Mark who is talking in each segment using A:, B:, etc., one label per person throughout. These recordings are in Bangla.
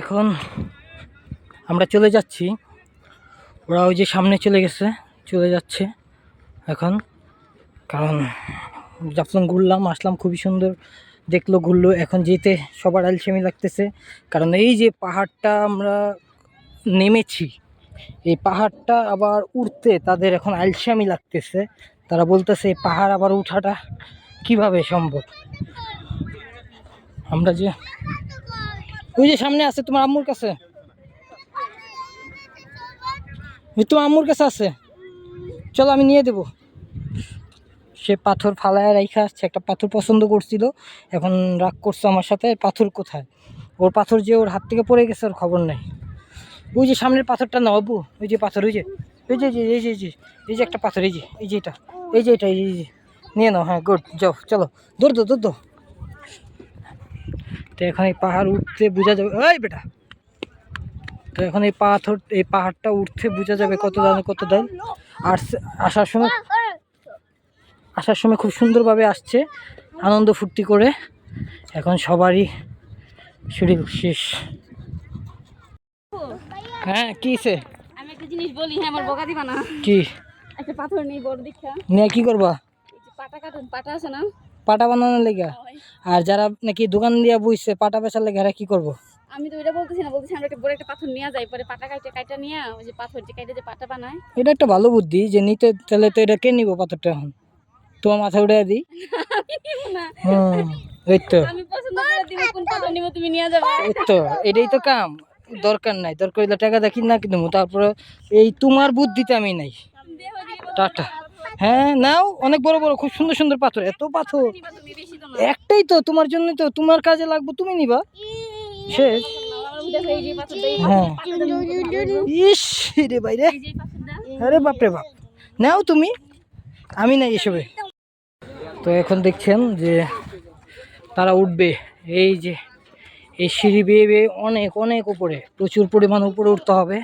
A: এখন আমরা চলে যাচ্ছি। ওরা ওই যে সামনে চলে গেছে, চলে যাচ্ছে এখন। কারণ যখন ঘুরলাম, আসলাম, খুবই সুন্দর দেখল, ঘুরলো। এখন যেতে সবার আলসেমি লাগতেছে। কারণ এই যে পাহাড়টা আমরা নেমেছি, এই পাহাড়টা আবার উঠতে তাদের এখন আলসামি লাগতেছে। তারা বলতেছে, এই পাহাড় আবার উঠাটা কীভাবে সম্ভব? আমরা যে ওই যে সামনে আছে তোমার আম্মুর কাছে। ওই তোমার আম্মুর কাছে আছে। চলো আমি নিয়ে দেবো। সে পাথর ফালায় রাইখা আসছে, একটা পাথর পছন্দ করছিল। এখন রাগ করছে আমার সাথে পাথর কোথায়? ওর পাথর যে ওর হাত থেকে পড়ে গেছে, ওর খবর নাই। ওই যে সামনের পাথরটা না অবু ওই যে পাথর, ওই যে এই যে এই যে এই যে এই যে একটা পাথর, এই যে এই যে এটা, এই যে এটা, এই যে এই যে। নিয়ে নাও হ্যাঁ গুড, যাও, চলো। দৌড় দো দৌড় দো তো এখন এই পাহাড় উঠতে বোঝা যাবে ওই বেটা। তো এখন এই পাথর এই পাহাড়টা উঠতে বোঝা যাবে কত দাম কত দাম। আর আসার সময় আসার সময় খুব সুন্দরভাবে আসছে আনন্দ ফুর্তি করে। এখন সবারই শরীর শেষ। হ্যাঁ কিসে
B: আমি একটা জিনিস বলি হ্যাঁ আমার বকা দিবা না।
A: কি?
B: একটা পাথর নেই বড় দীক্ষা
A: নিয়ে কি করবা?
B: পাটা কাটুন পাটা আছে না?
A: পাটা বানানোর লেগে? আর যারা নাকি দোকান দিয়া বুঝছে পাটা বেচার লেগে এরা কি করব?
B: আমি তো এটা বলতেছি না বলতেছি আমরা একটা বড় একটা পাথর নিয়ে যাই পরে পাটা কাইটে কাইটা নিয়ে ওই যে পাথর যে কাইটে যে পাটা বানায়।
A: এটা একটা ভালো বুদ্ধি যে নিতে তাহলে তো এটা কে নিব পাথরটা এখন? তোমার মাথা দিই?
B: না।
A: এই তো।
B: আমি পছন্দ করে দিব কোন পাথর নিব তুমি নিয়ে যাবে।
A: এই তো এটাই তো কাম। দরকার নাই দরকার হইলে টাকা দেখি না কিন্তু তারপরে এই তোমার বুদ্ধিতে আমি নাই। টাটা। হ্যাঁ নাও, অনেক বড় বড়, খুব সুন্দর সুন্দর পাথর, এত পাথর। একটাই তো, তোমার জন্য তো, তোমার কাজে লাগবে, তুমি নিবা। শেষ। হ্যাঁ। ইস, রে বাইরে আরে বাপরে বাপ। নাও তুমি। আমি নাই এসবে। তো এখন দেখছেন যে তারা উঠবে। এই যে, এই সিঁড়ি বেয়ে বেয়ে অনেক অনেক উপরে, প্রচুর পরিমাণ উপরে উঠতে হবে।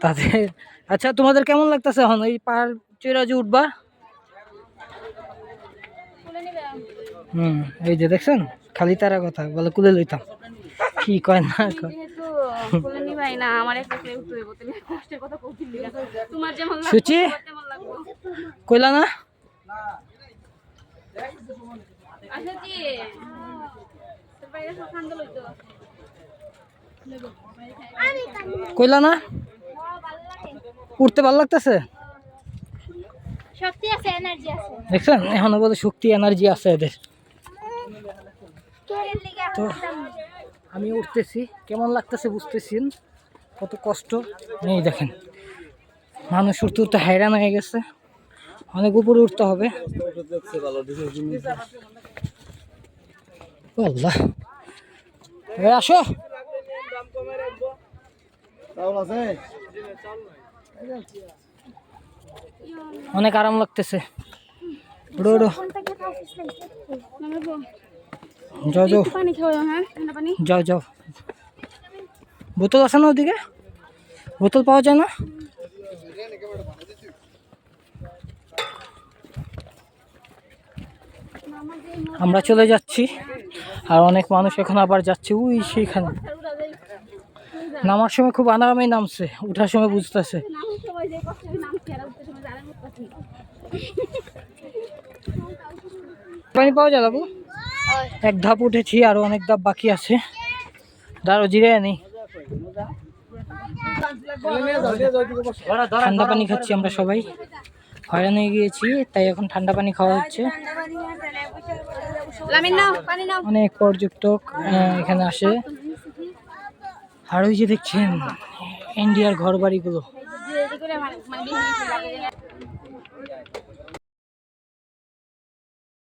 A: তাদের আচ্ছা তোমাদের কেমন লাগতেছে এখন? এই পাহাড় যে উঠবা। হুম এই যে দেখছেন খালি তারা কথা বলে কুলে লইতাম। কি কয় না কয়। সুচি? কইলা না? কইলা না? উঠতে ভালো লাগতেছে
B: শক্তি আছে এনার্জি আছে
A: দেখছেন? এখনও বলে শক্তি এনার্জি আছে এদের। তো আমি উঠতেছি। কেমন লাগতেছে বুঝতেছেন? কত কষ্ট। নেই দেখেন। মানুষ উঠতে উঠতে হাইরান হয়ে গেছে। অনেক উপরে উঠতে হবে। আল্লাহ। আসো। অনেক আরাম লাগতেছে। যাও যাও। যাও যাও। বোতল আছে না ওদিকে? বোতল পাওয়া যায় না? আমরা চলে যাচ্ছি, আর অনেক মানুষ এখন আবার যাচ্ছে, উই, সেইখানে। নামার সময় খুব আরামে নামছে, উঠার সময় বুঝতেছে। পানি পাওয়া যায় বাবু? এক ধাপ উঠেছি আরও অনেক ধাপ বাকি আছে। দাঁড়ো জিরে আনি। ঠান্ডা পানি খাচ্ছি আমরা সবাই। হয়রান হয়ে গিয়েছি তাই এখন ঠান্ডা পানি খাওয়া হচ্ছে। অনেক পর্যটক এখানে আসে। আর ওই যে দেখছেন ইন্ডিয়ার ঘর বাড়িগুলো